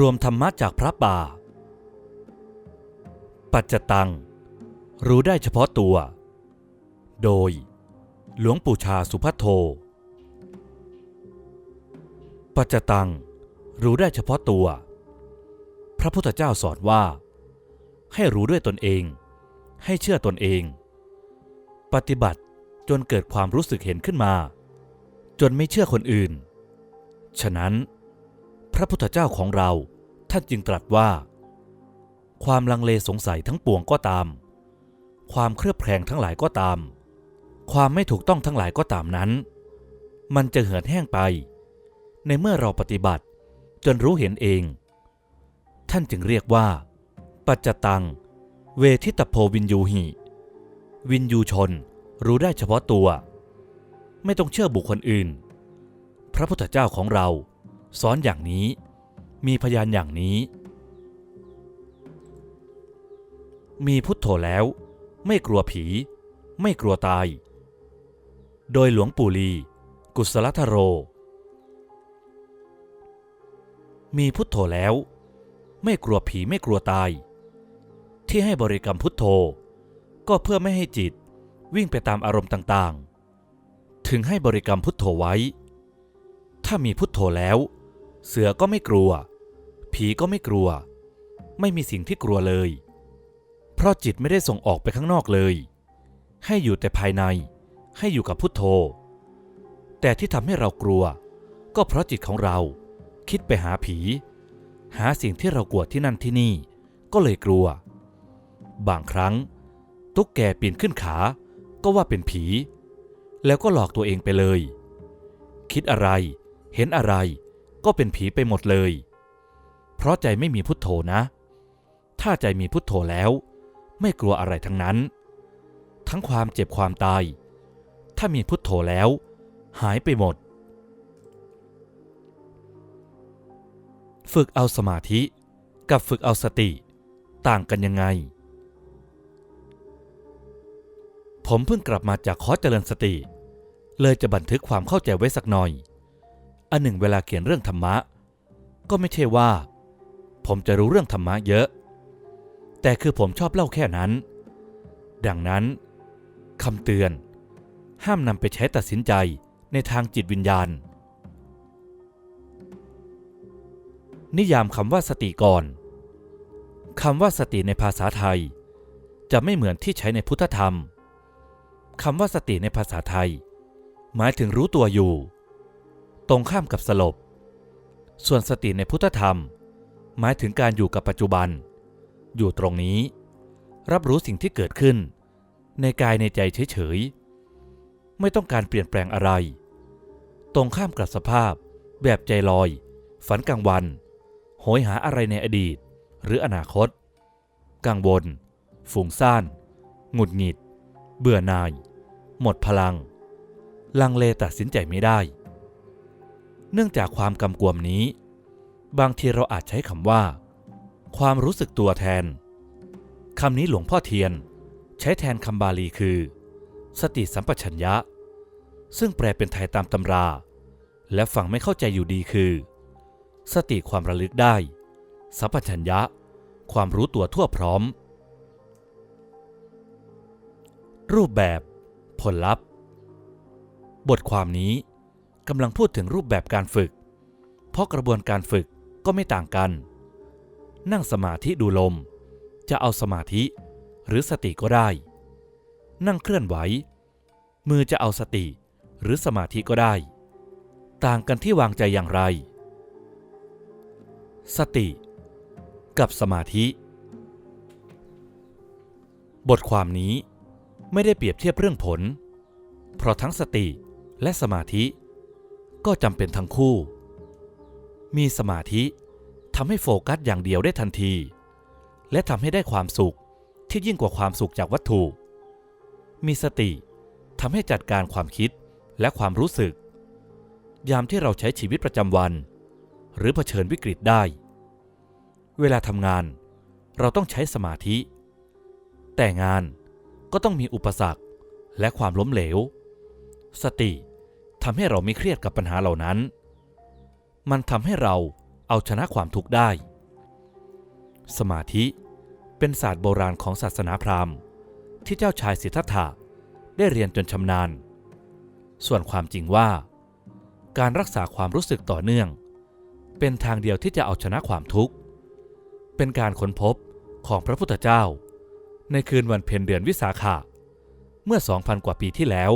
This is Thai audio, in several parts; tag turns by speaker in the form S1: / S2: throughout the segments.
S1: รวมธรรมะจากพระป่า ปัจจตัง รู้ได้เฉพาะตัว โดย หลวงปู่ชาสุพัทโท ปัจจตัง รู้ได้เฉพาะตัว พระพุทธเจ้าสอนว่า ให้รู้ด้วยตนเอง ให้เชื่อตนเอง ปฏิบัติจนเกิดความรู้สึกเห็นขึ้นมา จนไม่เชื่อคนอื่น ฉะนั้น พระพุทธเจ้าของเราท่านจึงตรัสว่า ความลังเลสงสัยทั้งปวงก็ตาม ความเครือบแคลงทั้งหลายก็ตาม ความไม่ถูกต้องทั้งหลายก็ตามนั้น มันจะเหือดแห้งไป ในเมื่อเราปฏิบัติ จนรู้เห็นเอง ท่านจึงเรียกว่า ปัจจตัง เวทิตโพวินยูหิ วินยูชนรู้ได้เฉพาะตัว ไม่ต้องเชื่อบุคคลอื่น พระพุทธเจ้าของเรา สอนอย่างนี้ มีพยานอย่างนี้ มีพุทโธแล้ว ไม่กลัวผี ไม่กลัวตาย โดยหลวงปู่ลี กุศลธโร มีพุทโธแล้ว ไม่กลัวผีไม่กลัวตาย ที่ให้บริกรรมพุทโธ ก็เพื่อไม่ให้จิตวิ่งไปตามอารมณ์ต่างๆ ถึงให้บริกรรมพุทโธไว้ ถ้ามีพุทโธแล้ว เสือก็ไม่กลัว ผีก็ไม่กลัว ไม่มีสิ่งที่กลัวเลย เพราะจิตไม่ได้ส่งออกไปข้างนอกเลย ให้อยู่แต่ภายใน ให้อยู่กับพุทโธ แต่ที่ทำให้เรากลัว ก็เพราะจิตของเราคิดไปหาผี หาสิ่งที่เรากลัวที่นั่นที่นี่ ก็เลยกลัว บางครั้ง ตุ๊กแกปีนขึ้นขา ก็ว่าเป็นผี แล้วก็หลอกตัวเองไปเลย คิดอะไร เห็นอะไร ก็เป็นผีไปหมดเลย เพราะใจไม่มีพุทโธนะ ถ้าใจมีพุทโธแล้ว ไม่กลัวอะไรทั้งนั้น ทั้งความเจ็บความตาย ถ้ามีพุทโธแล้ว หายไปหมด ฝึกเอาสมาธิกับฝึกเอาสติ ต่างกันยังไง ผมเพิ่งกลับมาจากคอร์สเจริญสติ เลยจะบันทึกความเข้าใจไว้สักหน่อย อันหนึ่งเวลาเขียนเรื่องธรรมะ ก็ไม่ใช่ว่า ผมจะรู้เรื่องธรรมะเยอะ แต่คือผมชอบเล่าแค่นั้น ดังนั้นคำเตือน ห้ามนำไปใช้ตัดสินใจในทางจิตวิญญาณ นิยามคำว่าสติก่อนคำว่าสติในภาษาไทย จะไม่เหมือนที่ใช้ในพุทธธรรมคำว่าสติในภาษาไทย หมายถึงรู้ตัวอยู่ ตรงข้ามกับสลบ ส่วนสติในพุทธธรรม หมายถึงการอยู่กับปัจจุบัน อยู่ตรงนี้ รับรู้สิ่งที่เกิดขึ้น ในกายในใจเฉยๆ ไม่ต้องการเปลี่ยนแปลงอะไร ตรงข้ามกับสภาพ แบบใจลอย ฝันกลางวัน โหยหาอะไรในอดีต หรืออนาคต กังวล ฝุ่งซ่าน หงุดหงิด เบื่อหน่าย หมดพลัง ลังเลตัดสินใจไม่ได้ เนื่องจากความกำกวมนี้ บางทีเราอาจใช้คำว่า ความรู้สึกตัวแทนคำนี้หลวงพ่อเทียน ใช้แทนคำบาลีคือ สติสัมปชัญญะ ซึ่งแปลเป็นไทยตามตำรา และฟังไม่เข้าใจอยู่ดีคือ สติความระลึกได้ สัมปชัญญะ ความรู้ตัวทั่วพร้อม รูปแบบ ผลลัพธ์ บทความนี้ กำลังพูดถึงรูปแบบการฝึก เพราะกระบวนการฝึกก็ไม่ต่างกัน นั่งสมาธิดูลม จะเอาสมาธิหรือสติก็ได้ นั่งเคลื่อนไหว มือจะเอาสติหรือสมาธิก็ได้ ต่างกันที่วางใจอย่างไร สติ กับสมาธิ บทความนี้ไม่ได้เปรียบเทียบเรื่องผล เพราะทั้งสติและสมาธิ ก็จำเป็นทั้งคู่ มีสมาธิทำให้โฟกัสอย่างเดียวได้ทันที และทำให้ได้ความสุขที่ยิ่งกว่าความสุขจากวัตถุ มีสติทำให้จัดการความคิดและความรู้สึก ยามที่เราใช้ชีวิตประจำวัน หรือเผชิญวิกฤตได้ เวลาทำงาน เราต้องใช้สมาธิ แต่งานก็ต้องมีอุปสรรคและความล้มเหลว สติ ทำให้เราไม่เครียดกับปัญหาเหล่านั้น มันทำให้เราเอาชนะความทุกข์ได้ สมาธิเป็นศาสตร์โบราณของศาสนาพราหมณ์ ที่เจ้าชายสิทธัตถะได้เรียนจนชำนาญ ส่วนความจริงว่า การรักษาความรู้สึกต่อเนื่อง เป็นทางเดียวที่จะเอาชนะความทุกข์ เป็นการค้นพบของพระพุทธเจ้า ในคืนวันเพ็ญเดือนวิสาขะเมื่อ 2,000 กว่าปีที่แล้ว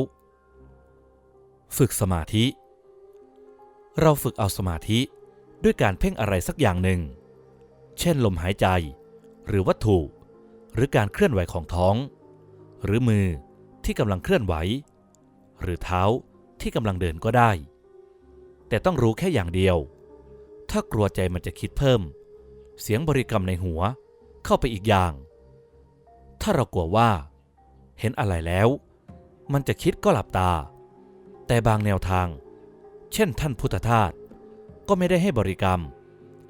S1: ฝึกสมาธิ เราฝึกเอาสมาธิด้วยการเพ่งอะไรสักอย่างหนึ่ง เช่นลมหายใจ หรือวัตถุ หรือการเคลื่อนไหวของท้อง หรือมือที่กำลังเคลื่อนไหว หรือเท้าที่กำลังเดินก็ได้ แต่ต้องรู้แค่อย่างเดียว ถ้ากลัวใจมันจะคิดเพิ่ม เสียงบริกรรมในหัวเข้าไปอีกอย่าง ถ้าเรากลัวว่า เห็นอะไรแล้ว มันจะคิดก็หลับตา แต่บางแนวทาง เช่นท่านพุทธทาสก็ไม่ได้ให้บริกรรม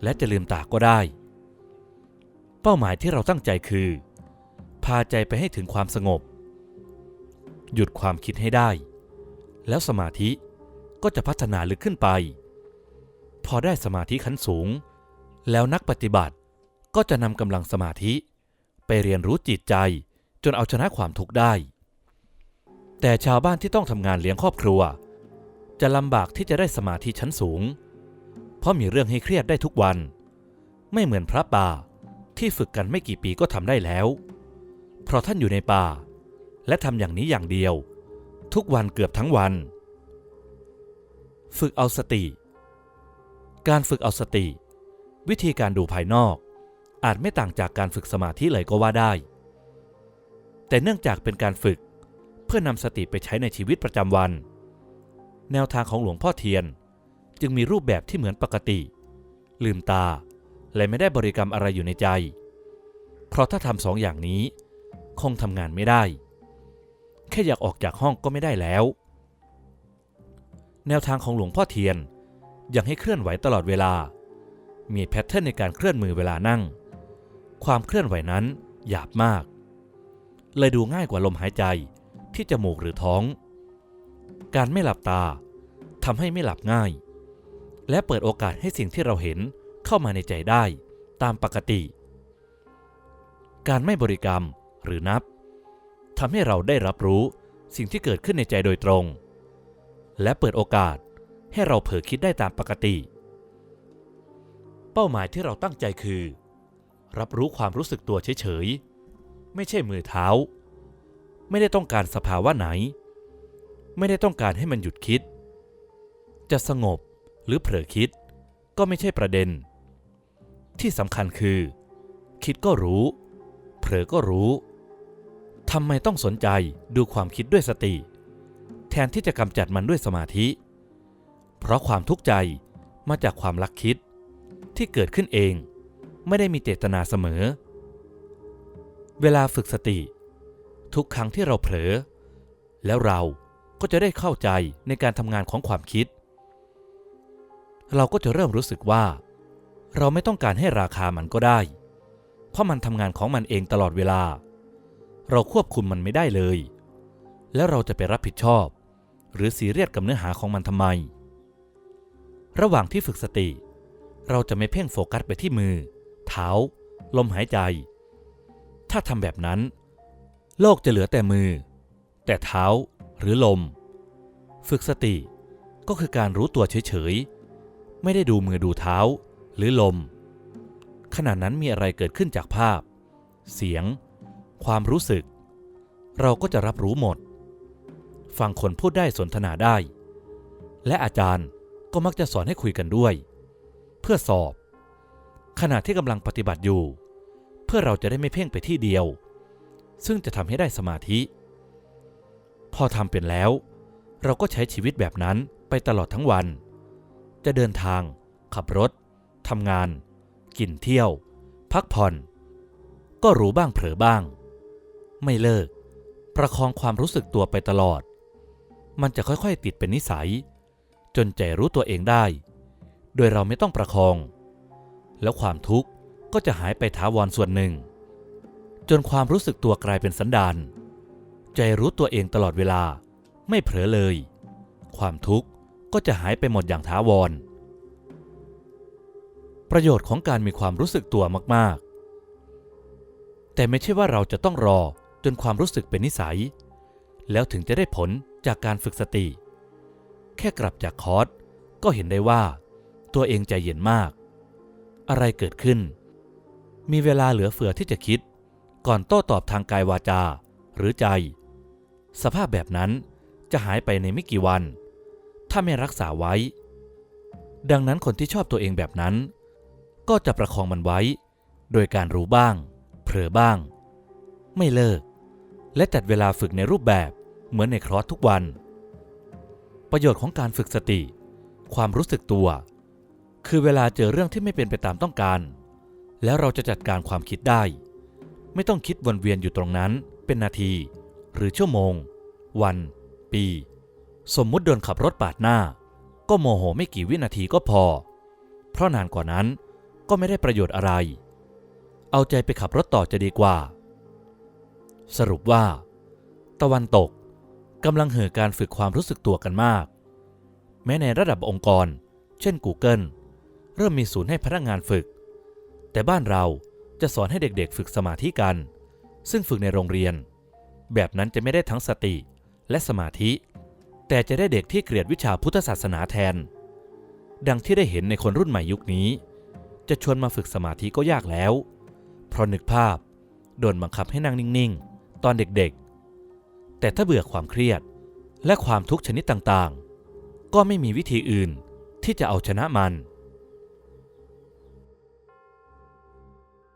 S1: และจะลืมตาก็ได้ เป้าหมายที่เราตั้งใจคือ พาใจไปให้ถึงความสงบ หยุดความคิดให้ได้ แล้วสมาธิก็จะพัฒนาลึกขึ้นไป พอได้สมาธิขั้นสูง แล้วนักปฏิบัติก็จะนำกำลังสมาธิ ไปเรียนรู้จิตใจจนเอาชนะความทุกข์ได้ แต่ชาวบ้านที่ต้องทำงานเลี้ยงครอบครัว จะลำบากที่จะได้สมาธิชั้นสูง เพราะมีเรื่องให้เครียดได้ทุกวัน ไม่เหมือนพระป่าที่ฝึกกันไม่กี่ปีก็ทำได้แล้ว เพราะท่านอยู่ในป่า และทำอย่างนี้อย่างเดียว ทุกวันเกือบทั้งวัน ฝึกเอาสติ การฝึกเอาสติ วิธีการดูภายนอก อาจไม่ต่างจากการฝึกสมาธิเลยก็ว่าได้ แต่เนื่องจากเป็นการฝึก เพื่อนำสติไปใช้ในชีวิตประจำวัน แนวทางของหลวงพ่อเทียน จึงมีรูปแบบที่เหมือนปกติ ลืมตา และไม่ได้บริกรรมอะไรอยู่ในใจ เพราะถ้าทำสองอย่างนี้ คงทำงานไม่ได้ แค่อยากออกจากห้องก็ไม่ได้แล้ว แนวทางของหลวงพ่อเทียนยังให้เคลื่อนไหวตลอดเวลา มีแพทเทิร์นในการเคลื่อนมือเวลานั่ง ความเคลื่อนไหวนั้นหยาบมาก เลยดูง่ายกว่าลมหายใจ ที่จมูกหรือท้อง การไม่หลับตาทำให้ไม่หลับง่าย และเปิดโอกาสให้สิ่งที่เราเห็นเข้ามาในใจได้ตามปกติ การไม่บริกรรมหรือนับทำให้เราได้รับรู้สิ่งที่เกิดขึ้นในใจโดยตรง และเปิดโอกาสให้เราเผลอคิดได้ตามปกติ เป้าหมายที่เราตั้งใจคือ รับรู้ความรู้สึกตัวเฉยๆ ไม่ใช่มือเท้า ไม่ได้ต้องการสภาวะไหน ไม่ได้ต้องการให้มันหยุดคิด จะสงบหรือเผลอคิดก็ไม่ใช่ประเด็น ที่สำคัญคือ คิดก็รู้ เผลอก็รู้ทำไมต้องสนใจดูความคิดด้วยสติ แทนที่จะกำจัดมันด้วยสมาธิ เพราะความทุกข์ใจมาจากความลักคิดที่เกิดขึ้นเอง ไม่ได้มีเจตนาเสมอ เวลาฝึกสติ ทุกครั้งที่เราเผลอ แล้วเราก็จะได้เข้าใจในการทำงานของความคิด เราก็จะเริ่มรู้สึกว่า เราไม่ต้องการให้ราคามันก็ได้ เพราะมันทำงานของมันเองตลอดเวลา เราควบคุมมันไม่ได้เลย แล้วเราจะไปรับผิดชอบ หรือซีเรียสกับเนื้อหาของมันทำไม ระหว่างที่ฝึกสติ เราจะไม่เพ่งโฟกัสไปที่มือ เท้า ลมหายใจ ถ้าทำแบบนั้น โลกจะเหลือแต่มือ แต่เท้าหรือลม ฝึกสติก็คือการรู้ตัวเฉยๆ ไม่ได้ดูมือดูเท้าหรือลม ขณะนั้นมีอะไรเกิดขึ้นจากภาพ เสียง ความรู้สึก เราก็จะรับรู้หมด ฟังคนพูดได้สนทนาได้ และอาจารย์ก็มักจะสอนให้คุยกันด้วย เพื่อสอบ ขณะที่กำลังปฏิบัติอยู่ เพื่อเราจะได้ไม่เพ่งไปที่เดียว ซึ่งจะทำให้ได้สมาธิ พอทำเป็นแล้ว เราก็ใช้ชีวิตแบบนั้นไปตลอดทั้งวัน จะเดินทาง ขับรถทำงาน กินเที่ยว พักผ่อน ก็รู้บ้างเผลอบ้าง ไม่เลิก ประคองความรู้สึกตัวไปตลอด มันจะค่อยๆติดเป็นนิสัย จนใจรู้ตัวเองได้ โดยเราไม่ต้องประคอง แล้วความทุกข์ก็จะหายไปถาวรส่วนหนึ่ง จนความรู้สึกตัวกลายเป็นสันดาน ใจรู้ตัวเองตลอดเวลา ไม่เผลอเลย ความทุกข์ก็จะหายไปหมดอย่างถาวร ประโยชน์ของการมีความรู้สึกตัวมาก ๆ แต่ไม่ใช่ว่าเราจะต้องรอจนความรู้สึกเป็นนิสัย แล้วถึงจะได้ผลจากการฝึกสติ แค่กลับจากคอร์สก็เห็นได้ว่า ตัวเองใจเย็นมาก อะไรเกิดขึ้น มีเวลาเหลือเฟือที่จะคิด ก่อนโต้ตอบทางกายวาจา หรือใจ สภาพแบบนั้นจะหายไปในไม่กี่วัน ถ้าไม่รักษาไว้ ดังนั้นคนที่ชอบตัวเองแบบนั้น ก็จะประคองมันไว้ โดยการรู้บ้าง เผลอบ้าง ไม่เลิก และจัดเวลาฝึกในรูปแบบเหมือนในครอสทุกวัน ประโยชน์ของการฝึกสติ ความรู้สึกตัว คือเวลาเจอเรื่องที่ไม่เป็นไปตามต้องการ แล้วเราจะจัดการความคิดได้ ไม่ต้องคิดวนเวียนอยู่ตรงนั้นเป็นนาที หรือชั่วโมง วัน ปี สมมุติโดนขับรถปาดหน้า ก็โมโหไม่กี่วินาทีก็พอ เพราะนานกว่านั้นก็ไม่ได้ประโยชน์อะไร เอาใจไปขับรถต่อจะดีกว่า สรุปว่า ตะวันตกกำลังเห่อการฝึกความรู้สึกตัวกันมาก แม้ในระดับองค์กร เช่น Google เริ่มมีศูนย์ให้พนักงานฝึก แต่บ้านเรา จะสอนให้เด็กๆ ฝึกสมาธิกัน ซึ่งฝึกในโรงเรียน แบบนั้นจะไม่ได้ทั้งสติและสมาธิ แต่จะได้เด็กที่เกลียดวิชาพุทธศาสนาแทน ดังที่ได้เห็นในคนรุ่นใหม่ยุคนี้ จะชวนมาฝึกสมาธิก็ยากแล้ว เพราะนึกภาพ โดนบังคับให้นั่งนิ่งๆ ตอนเด็กๆ แต่ถ้าเบื่อความเครียดและความทุกข์ชนิดต่างๆ ก็ไม่มีวิธีอื่นที่จะเอาชนะมัน